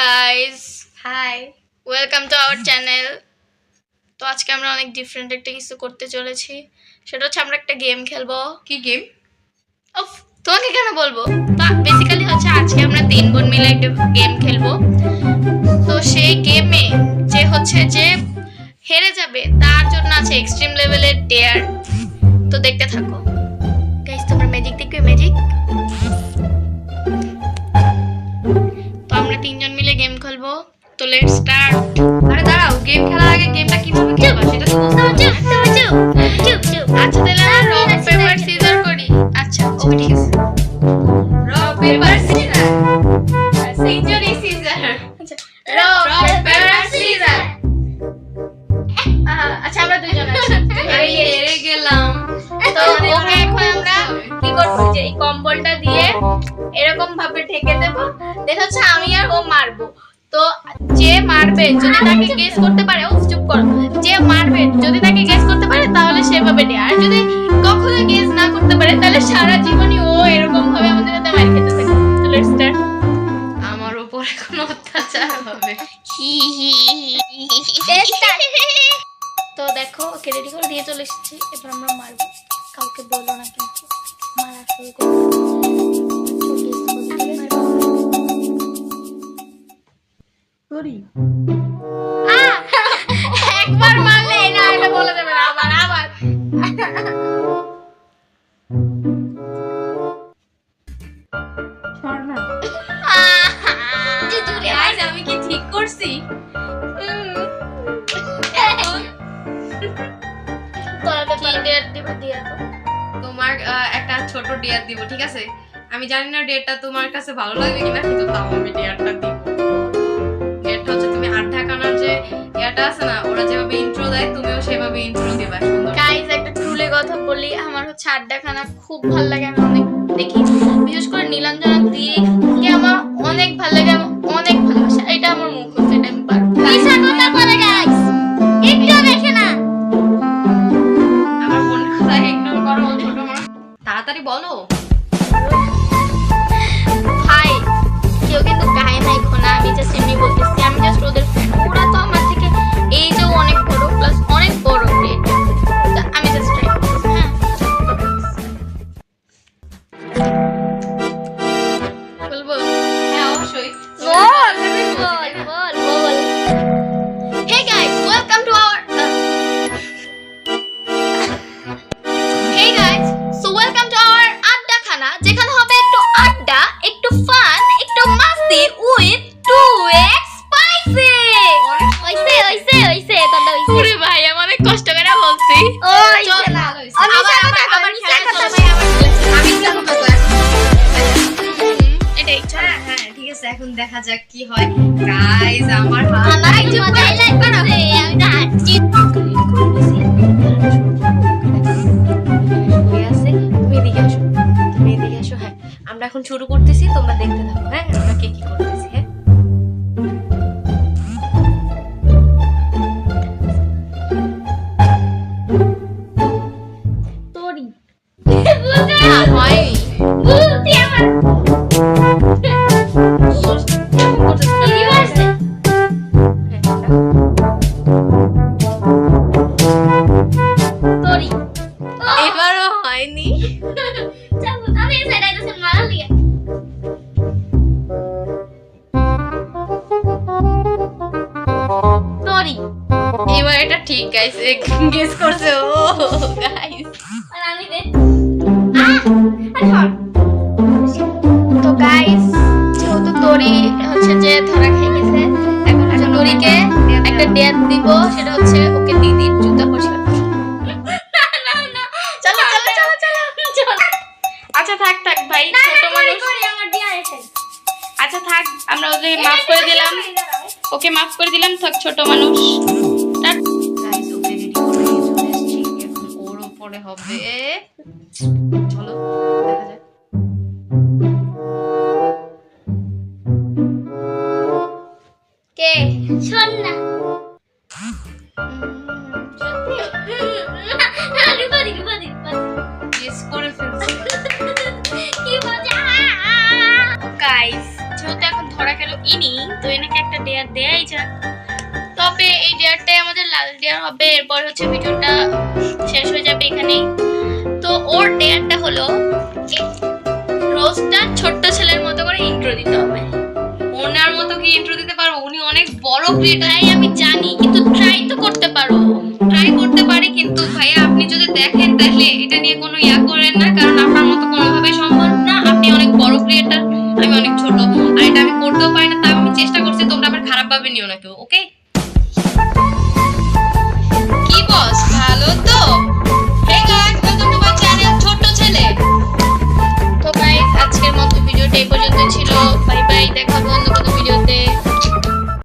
Guys hi welcome to our channel তো আজকে আমরা অনেক ডিফারেন্ট একটা কিছু করতে চলেছি। সেটা হচ্ছে আমরা একটা গেম খেলব। কি গেম উফ, তোমাকে কেন বলব? বেসিক্যালি হচ্ছে আজকে আমরা তিন বোন মিলে একটা গেম খেলব। তো সেই গেমে যে হচ্ছে যে হেরে যাবে তার জন্য আছে এক্সট্রিম লেভেলের ডেয়ার তো দেখতে থাকো। তো লেটস স্টার্ট আরে দাঁড়াও গেম খেলার আগে গেমটা কীভাবে খেলবা? সেটা তো বুঝতে পারছি আচ্ছা তাহলে আমরা রক পেপার সিজার করি। আচ্ছা ওকে ঠিক আছে। Rock paper scissor century scissor rock paper scissor আচ্ছা আমরা দুইজন আছি। আমি হেরে গেলাম। তো ওকে এখন আমরা কি করব? যে এই কম্বলটা দিয়ে এরকম ভাবে ঢেকে দেবো। দেন হচ্ছে আমি আর ও মারবো। তো যে মারবে যদি তাকে গেস করতে পারে ও চুপ করো। যে মারবে যদি তাকে গেস করতে পারে তাহলে সেভাবে দেয় আর যদি কখনো গেস না করতে পারে তাহলে সারা জীবনই ও এরকম ভাবে আমাদের সাথে মার খেতে থাকে। তো লেটস স্টার্ট আমার উপর এখন অত্যাচার হবে। তো দেখো ওকে রেডি করে দিয়ে চলে এসেছি। এবার আমরা মারবো। কাউকে বলো না কিন্তু। মারা শুরু করব। আহ! একবার মারলে না এটা বলে দেবে আবার আবার। আমি কি ঠিক করছি? তোমার একটা ছোট ডেয়ার দিব ঠিক আছে? আমি জানি না ডেটটা তোমার কাছে ভালো লাগবে কিনা কিন্তু তাও আমি ডেয়ারটা আড্ডাখানা খুব ভালো লাগে আমি অনেক Hey guys, so welcome to our আড্ডা খানা যেখানে হবে একটু আড্ডা একটু ফান একটু মাস্তি উইথ টু এক্স স্পাইসি হইছে হইছে হইছে দাদা হইছে। পুরি ভাই আমি অনেক কষ্ট করে বলছি। ওই চল, আমি আবার আবার খেলা। আবার আমি না হ্যাঁ ঠিক আছে এখন দেখা যাক কি হয়। গাইস আমার হাত আমি তো হাঁটছি। আমরা এখন শুরু করতেছি তোমরা দেখতে থাকো হ্যাঁ? আমরা কে কি করতেছি হ্যাঁ? ঠিক গাইস গেস করছে। ও গাইস আমি তো গাইস যেহেতু তরি হচ্ছে যে ধরা খেয়ে গেছে এখন হচ্ছে তরিকে একটা ডেট দিব সেটা হচ্ছে ওকে দিদির জুতা পরিষ্কার আচ্ছা থাক থাক ভাই ছোট মানুষ। আচ্ছা থাক আমরা ওকে মাফ করে দিলাম। ওকে মাফ করে দিলাম থাক ছোট মানুষ। উপরে হবে চলো দেখা যাক। কে? শোন না। গাইস যেহেতু এখন ধরা গেল ইনি তো এনাকে একটা তবে এই লাল ডেয়ার হবে। এরপর হচ্ছে ভিডিওটা শেষ হয়ে যাবে এখানেই। তো ওর ডেয়ারটা হলো রোজটা ছোট্ট ছেলের মতো করে ইন্ট্রো দিতে হবে। ওনার মতো কি ইন্ট্রো দিতে পারব? উনি অনেক বড় ক্রিয়েটার আমি জানি, কিন্তু ট্রাই তো করতে পারো। ট্রাই করতে পারি, কিন্তু ভাইয়া, আপনি যদি দেখেন তাহলে এটা নিয়ে কোনো ইয়া করেন না, কারণ আপনার মতো কোনোভাবে সম্ভব না। আপনি অনেক বড় ক্রিয়েটার আমি অনেক ছোট। আর এটা আমি করতেও পারি না, তাও আমি চেষ্টা করছি, তোমরা আবার খারাপ ভাবে নিও না কেউ ওকে